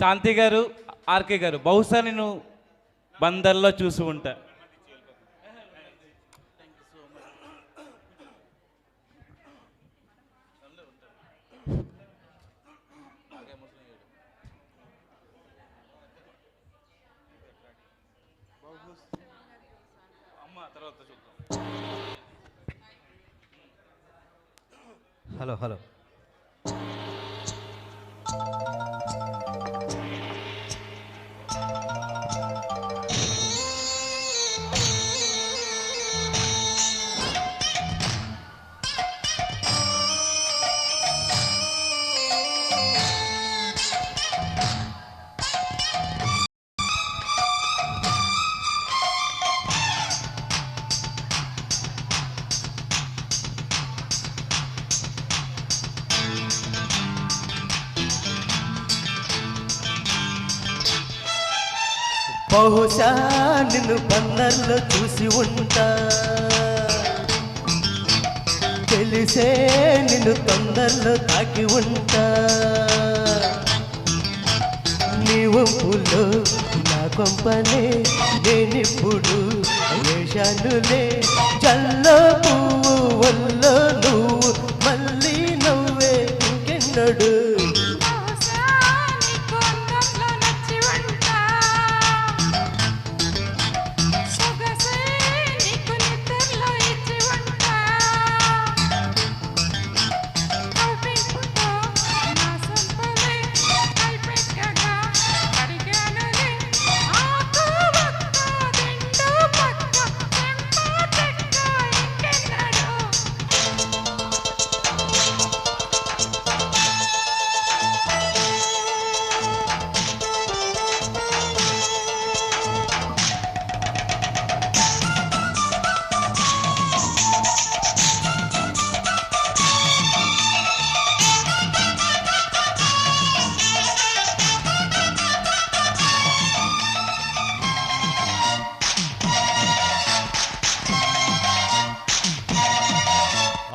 శాంతి గారు ఆర్కే గారు బహుశా నేను బందర్లో చూసి ఉంటా. Hello hello. బహుశా నిన్ను బందర్లో చూసి ఉంటా. తెలిసే నిన్ను తొందరలో తాకి ఉంటా. నీ వంపులో నా కొంపనే నేనిప్పుడు వేషానులే చల్ల పువ్వు వల్లో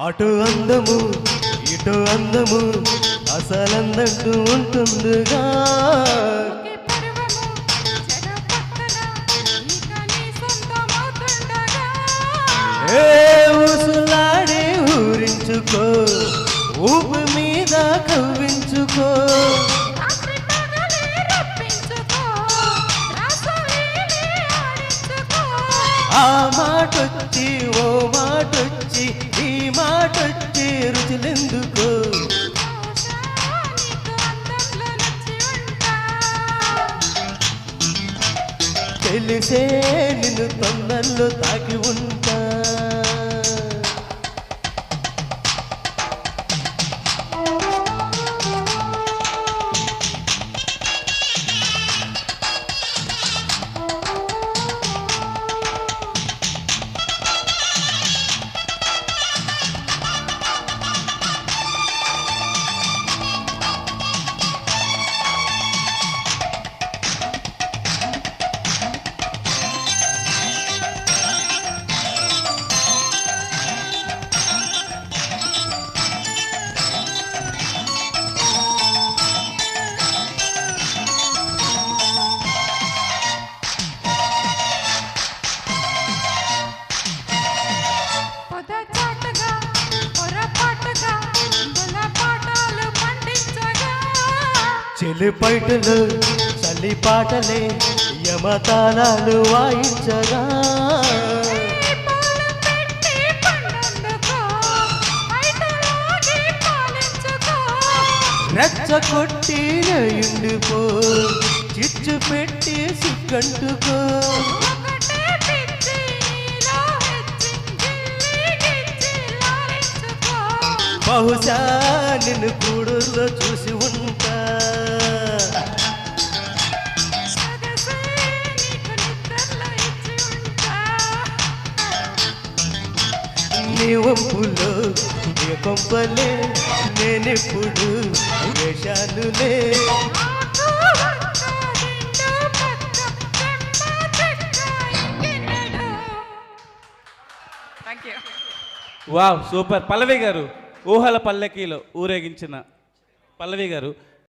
అటు అందము ఇటు అందము అసలందంటూ ఉంటుందిగా. ఊసులాడి ఊరించుకో ఊపు మీద కవ్వించుకో. ఆ మాటొచ్చి ఓ మాటొచ్చి మాటొచ్చి రుచులెందుకో? తెలిసే నిన్ను తొందరలో తాకి ఉంటా. చెలి పైటలు చలి పాటలే యమతాళాలు వాయించగా పాలు పెట్టి కొట్టి ఉండిపో చిచ్చు పెట్టి సిగ్గంటుకో. బహుశా నిన్ను కూడుల్లో చూసి ఉంటా. సొగసే నీకు నిద్రలో ఇచ్చి ఉంటా నీ వంపులో నీ కొంపలే నేనెప్పుడు వేషాలులే. Wow super. పల్లవి గారు ఊహల పల్లకీలో ఊరేగించిన పల్లవి గారు